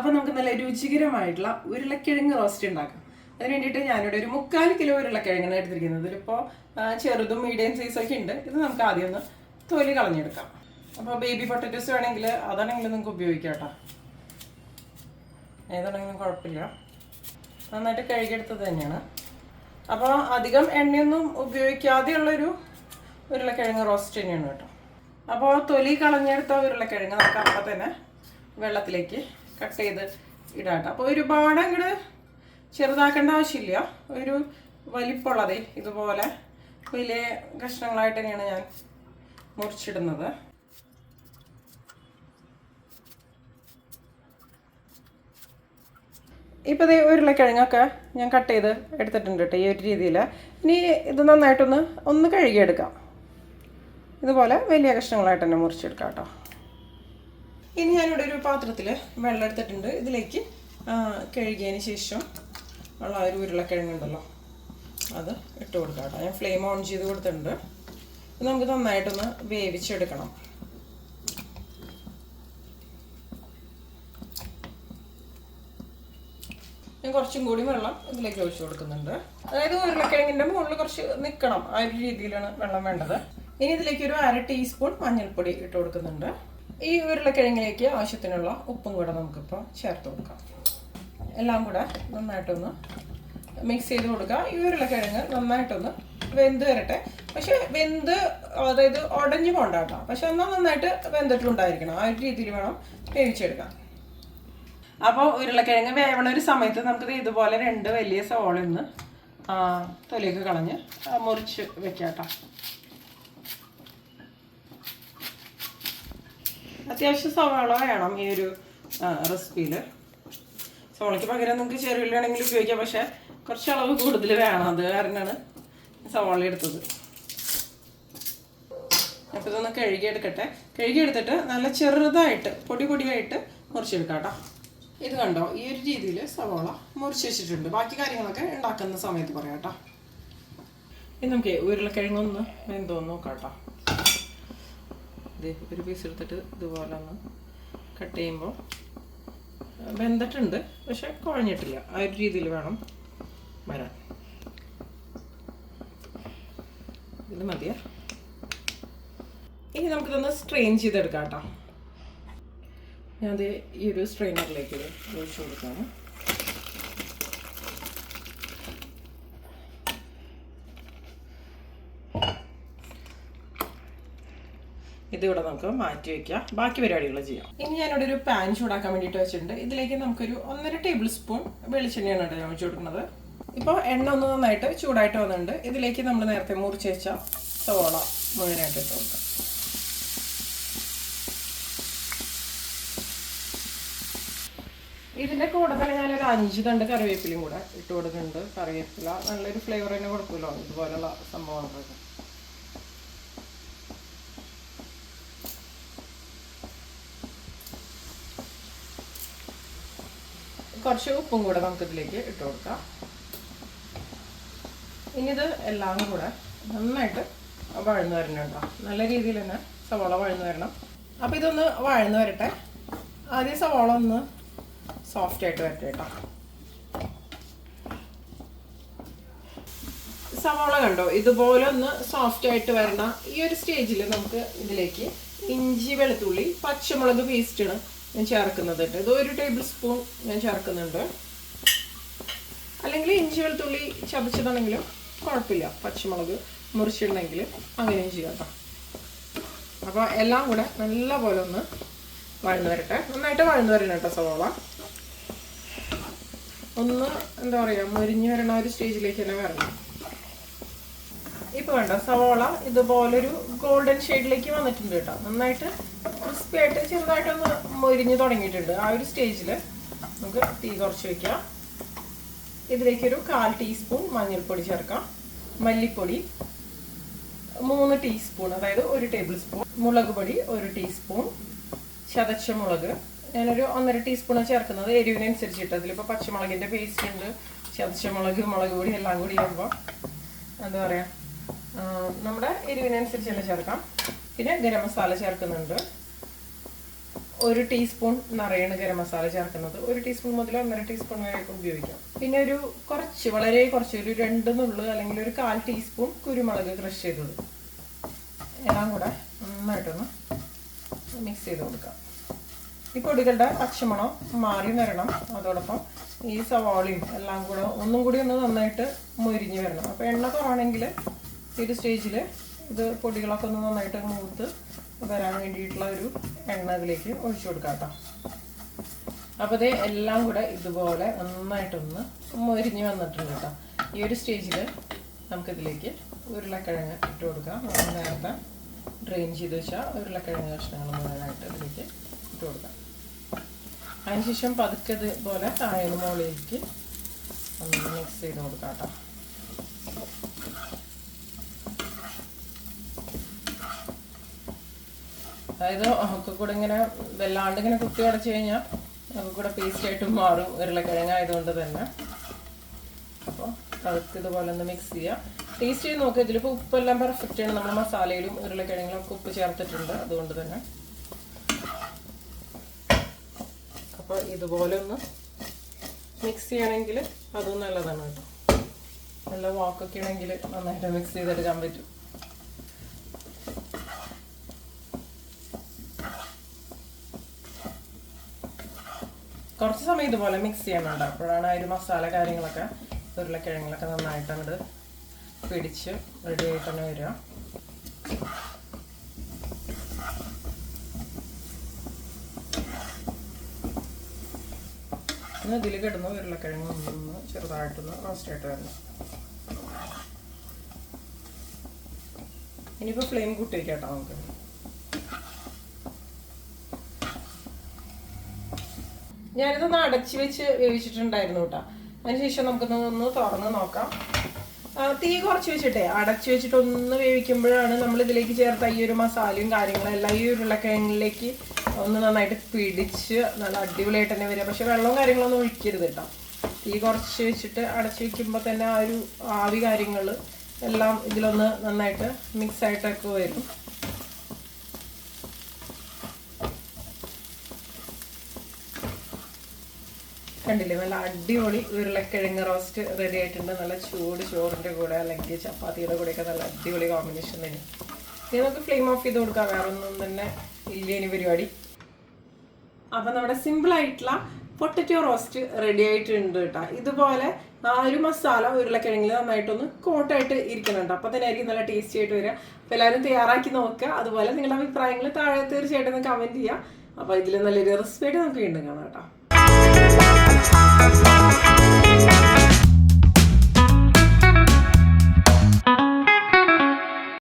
അപ്പോൾ നമുക്ക് നല്ല രുചികരമായിട്ടുള്ള ഉരുളക്കിഴങ്ങ് റോസ്റ്റ് ഉണ്ടാക്കാം. അതിന് വേണ്ടിയിട്ട് ഞാനിവിടെ ഒരു മുക്കാൽ കിലോ ഉരുളക്കിഴങ്ങാണ് എടുത്തിരിക്കുന്നത്. ഇതിലിപ്പോൾ ചെറുതും മീഡിയം സൈസൊക്കെ ഉണ്ട്. ഇത് നമുക്ക് ആദ്യം ഒന്ന് തൊലി കളഞ്ഞെടുക്കാം. അപ്പോൾ ബേബി പൊട്ടറ്റോസ് വേണമെങ്കിൽ അതാണെങ്കിൽ നിങ്ങൾക്ക് ഉപയോഗിക്കാം കേട്ടോ. ഏതാണെങ്കിലും കുഴപ്പമില്ല. നന്നായിട്ട് കഴുകിയെടുത്തത് തന്നെയാണ്. അപ്പോൾ അധികം എണ്ണയൊന്നും ഉപയോഗിക്കാതെയുള്ളൊരു ഉരുളക്കിഴങ്ങ് റോസ്റ്റ് തന്നെയാണ് കേട്ടോ. അപ്പോൾ തൊലി കളഞ്ഞെടുത്ത ഉരുളക്കിഴങ്ങ് നമുക്ക് അപ്പം തന്നെ വെള്ളത്തിലേക്ക് കട്ട് ചെയ്ത് ഇടാട്ടോ. അപ്പോൾ ഒരുപാട് അങ്ങോട്ട് ചെറുതാക്കേണ്ട ആവശ്യമില്ല. ഒരു വലിപ്പമുള്ളതേ ഇതുപോലെ വലിയ കഷ്ണങ്ങളായിട്ട് തന്നെയാണ് ഞാൻ മുറിച്ചിടുന്നത്. ഇപ്പോൾ ഇത് ഉരുളക്കിഴങ്ങൊക്കെ ഞാൻ കട്ട് ചെയ്ത് എടുത്തിട്ടുണ്ട് കേട്ടോ ഈ ഒരു രീതിയിൽ ഇനി ഇത് നന്നായിട്ടൊന്ന് ഒന്ന് കഴുകിയെടുക്കാം. ഇതുപോലെ വലിയ കഷ്ണങ്ങളായിട്ട് തന്നെ മുറിച്ചെടുക്കാം കേട്ടോ ഇനി ഞാനിവിടെ ഒരു പാത്രത്തിൽ വെള്ളം എടുത്തിട്ടുണ്ട്. ഇതിലേക്ക് കഴുകിയതിന് ശേഷം ഉള്ള ഒരു ഉരുളക്കിഴങ്ങുണ്ടല്ലോ അത് ഇട്ട് കൊടുക്കാം കേട്ടോ. ഞാൻ ഫ്ലെയിം ഓൺ ചെയ്ത് കൊടുത്തിട്ടുണ്ട്. നമുക്ക് നന്നായിട്ടൊന്ന് വേവിച്ചെടുക്കണം. ഞാൻ കുറച്ചും കൂടി വെള്ളം ഇതിലേക്ക് ഒഴിച്ചു കൊടുക്കുന്നുണ്ട്. അതായത് ഉരുളക്കിഴങ്ങിന്റെ മുകളിൽ കുറച്ച് നിൽക്കണം ആ ഒരു രീതിയിലാണ് വെള്ളം വേണ്ടത്. ഇനി ഇതിലേക്ക് ഒരു അര ടീസ്പൂൺ മഞ്ഞൾപ്പൊടി ഇട്ട് കൊടുക്കുന്നുണ്ട്. ഈ ഉരുളക്കിഴങ്ങിലേക്ക് ആവശ്യത്തിനുള്ള ഉപ്പും കൂടെ നമുക്കിപ്പോൾ ചേർത്ത് കൊടുക്കാം. എല്ലാം കൂടെ നന്നായിട്ടൊന്ന് മിക്സ് ചെയ്ത് കൊടുക്കുക. ഈ ഉരുളക്കിഴങ്ങ് നന്നായിട്ടൊന്ന് വെന്ത് വരട്ടെ. പക്ഷെ വെന്ത് അതായത് ഉടഞ്ഞു പോണ്ട കേട്ടോ. പക്ഷെ എന്നാൽ നന്നായിട്ട് വെന്തിട്ടുണ്ടായിരിക്കണം. ആ ഒരു രീതിയിൽ വേണം വേവിച്ചെടുക്കാൻ. അപ്പോൾ ഉരുളക്കിഴങ്ങ് വേവണ ഒരു സമയത്ത് നമുക്കിത് ഇതുപോലെ രണ്ട് വലിയ സവോളയൊന്ന് തൊലിയൊക്കെ കളഞ്ഞ് മുറിച്ച് വെക്കാം കേട്ടോ അത്യാവശ്യം സവാള വേണം ഈ ഒരു റെസിപ്പിയിൽ സവാളയ്ക്ക് പകരം നിങ്ങൾക്ക് ചെറുള്ളി ആണെങ്കിൽ ഉപയോഗിക്കാം പക്ഷേ കുറച്ച് അളവ് കൂടുതൽ വേണം. അത് കാരണമാണ് സവാള എടുത്തത്. അപ്പോൾ ഇതൊന്ന് കഴുകിയെടുക്കട്ടെ. കഴുകിയെടുത്തിട്ട് നല്ല ചെറുതായിട്ട് പൊടി പൊടിയായിട്ട് മുറിച്ചെടുക്കാം കേട്ടോ ഇത് കണ്ടോ? ഈ ഒരു രീതിയിൽ സവാള മുറിച്ച് വെച്ചിട്ടുണ്ട്. ബാക്കി കാര്യങ്ങളൊക്കെ ഉണ്ടാക്കുന്ന സമയത്ത് പറയാം കേട്ടോ. ഇനി നമുക്ക് ഉരുളക്കിഴങ്ങൊന്ന് എന്തോന്ന് നോക്കാം കേട്ടോ. ഇത് ഒരു പീസ് എടുത്തിട്ട് ഇതുപോലെ ഒന്ന് കട്ട് ചെയ്യുമ്പോൾ വെന്തിട്ടുണ്ട് പക്ഷെ കുഴഞ്ഞിട്ടില്ല. ആ ഒരു രീതിയിൽ വേണം വരാൻ. ഇത് മതിയാ? ഇനി നമുക്കിതൊന്ന് സ്ട്രെയിൻ ചെയ്തെടുക്കാം കേട്ടോ. ദേ ഈ ഒരു സ്ട്രെയിനറിലേക്ക് ഒഴിച്ചു കൊടുക്കാണ് ഇതിവിടെ നമുക്ക് മാറ്റി വെക്കാം. ബാക്കി പരിപാടികൾ ചെയ്യാം. ഇനി ഞാനിവിടെ ഒരു പാൻ ചൂടാക്കാൻ വേണ്ടിയിട്ട് വെച്ചിട്ടുണ്ട്. ഇതിലേക്ക് നമുക്കൊരു ഒന്നര ടേബിൾ സ്പൂൺ വെളിച്ചെണ്ണയാണ് കേട്ടോ ഞാൻ ചൂടുന്നത് ഇപ്പോൾ എണ്ണ ഒന്ന് നന്നായിട്ട് ചൂടായിട്ട് വന്നിട്ടുണ്ട്. ഇതിലേക്ക് നമ്മൾ നേരത്തെ മുറിച്ച് വെച്ച സോള മുഴുവനായിട്ട് ഇട്ട് കൊടുക്കാം. ഇതിന്റെ കൂടെ തന്നെ ഞാനൊരു അഞ്ച് തണ്ട് കറിവേപ്പിലയും കൂടെ ഇട്ട് കൊടുക്കുന്നുണ്ട്. കറിവേപ്പില നല്ലൊരു ഫ്ലേവർ തന്നെ കൊടുക്കുമല്ലോ. ഇതുപോലുള്ള സംഭവങ്ങളൊക്കെ. കുറച്ച് ഉപ്പും കൂടെ നമുക്ക് ഇതിലേക്ക് ഇട്ട് കൊടുക്കാം. ഇനി ഇത് എല്ലാം കൂടെ നന്നായിട്ട് വഴന്നു വരണുണ്ടോ നല്ല രീതിയിൽ തന്നെ സവാള വഴന്നു വരണം. അപ്പോൾ ഇതൊന്ന് വഴന്നു വരട്ടെ. ആദ്യം സവാള ഒന്ന് സോഫ്റ്റ് ആയിട്ട് വരട്ടെ കേട്ടോ. സവാള കണ്ടോ? ഇതുപോലെ ഒന്ന് സോഫ്റ്റ് ആയിട്ട് വരണ. ഈ ഒരു സ്റ്റേജിൽ നമുക്ക് ഇതിലേക്ക് ഇഞ്ചി വെളുത്തുള്ളി പച്ചമുളക് പേസ്റ്റാണ് ഞാൻ ചേർക്കുന്നത് ഇത് ഒരു ടേബിൾ സ്പൂൺ ഞാൻ ചേർക്കുന്നുണ്ട്. അല്ലെങ്കിൽ ഇഞ്ചി വെളുത്തുള്ളി ചതച്ചതാണെങ്കിലും കുഴപ്പമില്ല. പച്ചമുളക് മുറിച്ചിട്ടുണ്ടെങ്കിൽ അങ്ങനെയും ചെയ്യാം അപ്പോൾ എല്ലാം കൂടെ നല്ല പോലെ ഒന്ന് വഴന്നു വരട്ടെ. നന്നായിട്ട് വഴന്നു വരണം കേട്ടോ സവോള. ഒന്ന് എന്താ പറയുക മുരിഞ്ഞു വരണ ഒരു സ്റ്റേജിലേക്ക് തന്നെ വരണം. ഇപ്പൊ വേണ്ട സവോള ഇതുപോലൊരു ഗോൾഡൻ ഷെയ്ഡിലേക്ക് വന്നിട്ടുണ്ട് കേട്ടോ നന്നായിട്ട് ക്രിസ്പി ആയിട്ട് ചെറുതായിട്ടൊന്ന് മൊരിഞ്ഞ് തുടങ്ങിയിട്ടുണ്ട്. ആ ഒരു സ്റ്റേജിൽ നമുക്ക് തീ കുറച്ച് വെക്കാം. ഇതിലേക്കൊരു കാൽ ടീസ്പൂൺ മഞ്ഞൾപ്പൊടി ചേർക്കാം. മല്ലിപ്പൊടി മൂന്ന് ടീസ്പൂൺ അതായത് ഒരു ടേബിൾ സ്പൂൺ. മുളക് പൊടി ഒരു ടീസ്പൂൺ. ചതച്ച മുളക്. ഞാനൊരു ഒന്നര ടീസ്പൂണ് ചേർക്കുന്നത് എരിവിനനുസരിച്ചിട്ട് അതിലിപ്പോൾ പച്ചമുളകിന്റെ പേസ്റ്റ് ഉണ്ട്. ചതച്ച മുളക് മുളക് പൊടി എല്ലാം കൂടി ആകുമ്പോൾ എന്താ പറയുക നമ്മുടെ എരിവിനനുസരിച്ചല്ല ചേർക്കാം. പിന്നെ ഗരം മസാല ചേർക്കുന്നുണ്ട്. ഒരു ടീസ്പൂൺ നിറയാണ് ഗരം മസാല ചേർക്കുന്നത് ഒരു ടീസ്പൂൺ മുതൽ ഒന്നര ടീസ്പൂൺ വരെയൊക്കെ ഉപയോഗിക്കാം. പിന്നെ ഒരു കുറച്ച് വളരെ കുറച്ച് ഒരു രണ്ട് നുള്ളു അല്ലെങ്കിൽ ഒരു കാൽ ടീസ്പൂൺ കുരുമുളക് ക്രഷ് ചെയ്തത്. എല്ലാം കൂടെ നന്നായിട്ടൊന്ന് മിക്സ് ചെയ്ത് കൊടുക്കാം. ഈ പൊടികളുടെ പച്ചമണം മാറി വരണം. അതോടൊപ്പം ഈ സവാളയും എല്ലാം കൂടെ ഒന്നും കൂടി ഒന്ന് നന്നായിട്ട് മൊരിഞ്ഞ് വരണം. അപ്പോൾ എണ്ണ കുറവാണെങ്കിൽ ഈ ഒരു സ്റ്റേജിൽ ഇത് പൊടികളൊക്കെ ഒന്ന് നന്നായിട്ട് മൂത്ത് വരാൻ വേണ്ടിയിട്ടുള്ള ഒരു എണ്ണ അതിലേക്ക് ഒഴിച്ചു കൊടുക്കാം കേട്ടോ. അപ്പോൾ ഇത് എല്ലാം കൂടെ ഇതുപോലെ നന്നായിട്ടൊന്ന് മൊരിഞ്ഞ് വന്നിട്ടുണ്ട് കേട്ടോ. ഈ ഒരു സ്റ്റേജിൽ നമുക്കിതിലേക്ക് ഉരുളക്കിഴങ്ങ് ഇട്ട് കൊടുക്കാം. നേരത്തെ ഡ്രെയിൻ ചെയ്ത് വെച്ചാൽ ഉരുളക്കിഴങ്ങ് കഷ്ണങ്ങൾ മുഴുവനായിട്ട് ഇതിലേക്ക് ഇട്ട് കൊടുക്കാം. അതിനുശേഷം പതുക്കെ ഇതുപോലെ താഴെ മുകളിലേക്ക് ഒന്ന് മിക്സ് ചെയ്ത് കൊടുക്കാം കേട്ടോ. അതായത് ഒക്കെ കൂടെ ഇങ്ങനെ വല്ലാണ്ട് ഇങ്ങനെ കുത്തി അടച്ചു കഴിഞ്ഞാൽ ഒക്കെ കൂടെ പേസ്റ്റ് ആയിട്ട് മാറും ഉരുളക്കിഴങ്ങ് ആയതുകൊണ്ട് തന്നെ. അപ്പോൾ അതൊക്കെ ഇതുപോലെ ഒന്ന് മിക്സ് ചെയ്യുക ടേസ്റ്റ് ചെയ്ത് നോക്കുക ഇതിലിപ്പോൾ ഉപ്പെല്ലാം പെർഫെക്റ്റ് ആണ്. നമ്മുടെ മസാലയിലും ഉരുളക്കിഴങ്ങിലും ഒക്കെ ഉപ്പ് ചേർത്തിട്ടുണ്ട്. അതുകൊണ്ട് തന്നെ. അപ്പോൾ ഇതുപോലെ ഒന്ന് മിക്സ് ചെയ്യണമെങ്കിൽ അതും നല്ലതാണ് കേട്ടോ. നല്ല വാക്കൊക്കെ ആണെങ്കിൽ നന്നായിട്ട് മിക്സ് ചെയ്തെടുക്കാൻ പറ്റും. കുറച്ച് സമയം ഇതുപോലെ മിക്സ് ചെയ്യണുണ്ട് അപ്പോഴാണ് ഒരു മസാല കാര്യങ്ങളൊക്കെ ഉരുളക്കിഴങ്ങിലൊക്കെ നന്നായിട്ട് അങ്ങോട്ട് പിടിച്ച് റെഡി ആയിട്ട് തന്നെ വരിക. ഇന്ന് ഇതിൽ കിടന്ന് ഉരുളക്കിഴങ്ങ് ഒന്ന് ചെറുതായിട്ടൊന്ന് റോസ്റ്റ് ആയിട്ട് വരണം. ഇനിയിപ്പോൾ ഫ്ലെയിം കൂട്ടിയിരിക്കാം കേട്ടോ നമുക്ക്. ഞാനിതൊന്ന് അടച്ചു വെച്ച് വേവിച്ചിട്ടുണ്ടായിരുന്നു കേട്ടോ അതിനുശേഷം നമുക്കൊന്ന് ഒന്ന് തുറന്ന് നോക്കാം. തീ കുറച്ച് വെച്ചിട്ടെ അടച്ചു വെച്ചിട്ട് ഒന്ന് വേവിക്കുമ്പോഴാണ് നമ്മൾ ഇതിലേക്ക് ചേർത്ത ഈ ഒരു മസാലയും കാര്യങ്ങളും എല്ലാം ഈ ഉരുളക്കിഴങ്ങിലേക്ക് ഒന്ന് നന്നായിട്ട് പിടിച്ച് നല്ല അടിപൊളിയായിട്ട് തന്നെ വരിക. പക്ഷെ വെള്ളവും കാര്യങ്ങളൊന്നും ഒഴിക്കരുത് കേട്ടോ തീ കുറച്ച് വെച്ചിട്ട് അടച്ചു വെക്കുമ്പോൾ തന്നെ ആ ഒരു ആവി കാര്യങ്ങൾ എല്ലാം ഇതിലൊന്ന് നന്നായിട്ട് മിക്സ് ആയിട്ടൊക്കെ വരും. കണ്ടില്ലേ? നല്ല അടിപൊളി ഉരുളക്കിഴങ്ങ് റോസ്റ്റ് റെഡി ആയിട്ടുണ്ട്. നല്ല ചൂട് ചോറിന്റെ കൂടെ അല്ലെങ്കിൽ ചപ്പാത്തിയുടെ കൂടെയൊക്കെ നല്ല അടിപൊളി കോമ്പിനേഷൻ തന്നെ ഇനി നമുക്ക് ഫ്ലെയിം ഓഫ് ചെയ്ത് കൊടുക്കാം. വേറൊന്നും തന്നെ ഇല്ല ഇനി പരിപാടി. അപ്പം നമ്മുടെ സിമ്പിൾ ആയിട്ടുള്ള പൊട്ടറ്റോ റോസ്റ്റ് റെഡി ആയിട്ടുണ്ട് കേട്ടോ. ഇതുപോലെ ആ മസാല ഉരുളക്കിഴങ്ങിൽ നന്നായിട്ടൊന്ന് കോട്ടായിട്ട് ഇരിക്കുന്നുണ്ട്. അപ്പോൾ തന്നെ ആയിരിക്കും നല്ല ടേസ്റ്റി ആയിട്ട് വരിക. അപ്പോൾ എല്ലാവരും തയ്യാറാക്കി നോക്കുക. അതുപോലെ നിങ്ങളുടെ അഭിപ്രായങ്ങൾ താഴെ തീർച്ചയായിട്ടും കമന്റ് ചെയ്യുക അപ്പോൾ ഇതിൽ നല്ലൊരു റെസിപ്പിയായിട്ട് നമുക്ക് വീണ്ടും കാണാം കേട്ടോ. Thank you.